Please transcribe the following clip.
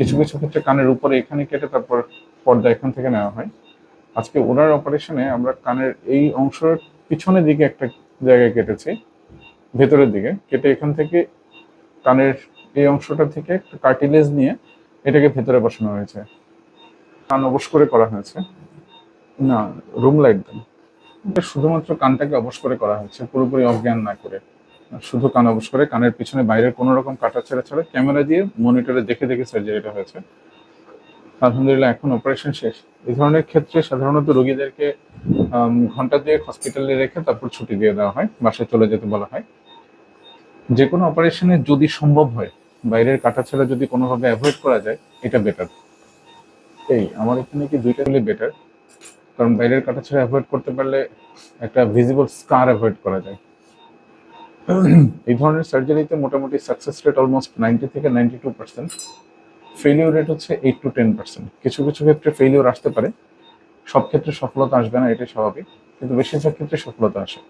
কিছু কিছু ক্ষেত্রে কানের উপরে এখানে কেটে তারপর পর্দা এখান থেকে নেওয়া হয়। আজকে ওনার অপারেশনে আমরা কানের এই অংশের পিছনের দিকে একটা জায়গায় কেটেছি, ভেতরের দিকে। কেটে এখান থেকে কানের এই অংশটা থেকে একটা কার্টিলেজ নিয়ে এটাকে ভেতরে বসানো হয়েছে। কান অবশ করে করা হয়েছে। না রুম লাইট দেন। শুধুমাত্র কানটাকে অবশ করে করা হয়েছে, পুরোপুরি অজ্ঞান না করে। শুধু কান অবশ করে, কানের পিছনে বাইরের কোনো রকম কাটা ছেড়ে ছাড়া ক্যামেরা দিয়ে মনিটরে দেখে দেখে সার্জারিটা হয়েছে। আলহামদুলিল্লাহ, এখন অপারেশন শেষ। এই ধরনের ক্ষেত্রে সাধারণত রোগীদেরকে ঘণ্টা দিয়ে হসপিটালে রেখে তারপর ছুটি দিয়ে দেওয়া হয়, বাসায় চলে যেতে বলা হয়। যে কোনো অপারেশনে যদি সম্ভব হয়, বাইরের কাটা ছাড়া যদি কোনোভাবে অ্যাভয়েড করা যায়, এটা বেটার এই, আমার এখানে কি দুইটা হলে বেটার কারণ বাইরের কাটা ছাড়া অ্যাভয়েড করতে পারলে একটা ভিজিবল স্কার অ্যাভয়েড করা যায়। এই ধরনের সার্জারিতে মোটামুটি সাকসেস রেট অলমোস্ট নাইনটি থেকে ninety two percent failure rate হচ্ছে এইট টু টেন পার্সেন্ট কিছু কিছু ক্ষেত্রে ফেলিওর আসতে পারে। সব ক্ষেত্রে সফলতা আসবে না, এটাই স্বাভাবিক। কিন্তু বেশিরভাগ ক্ষেত্রে সফলতা আসে।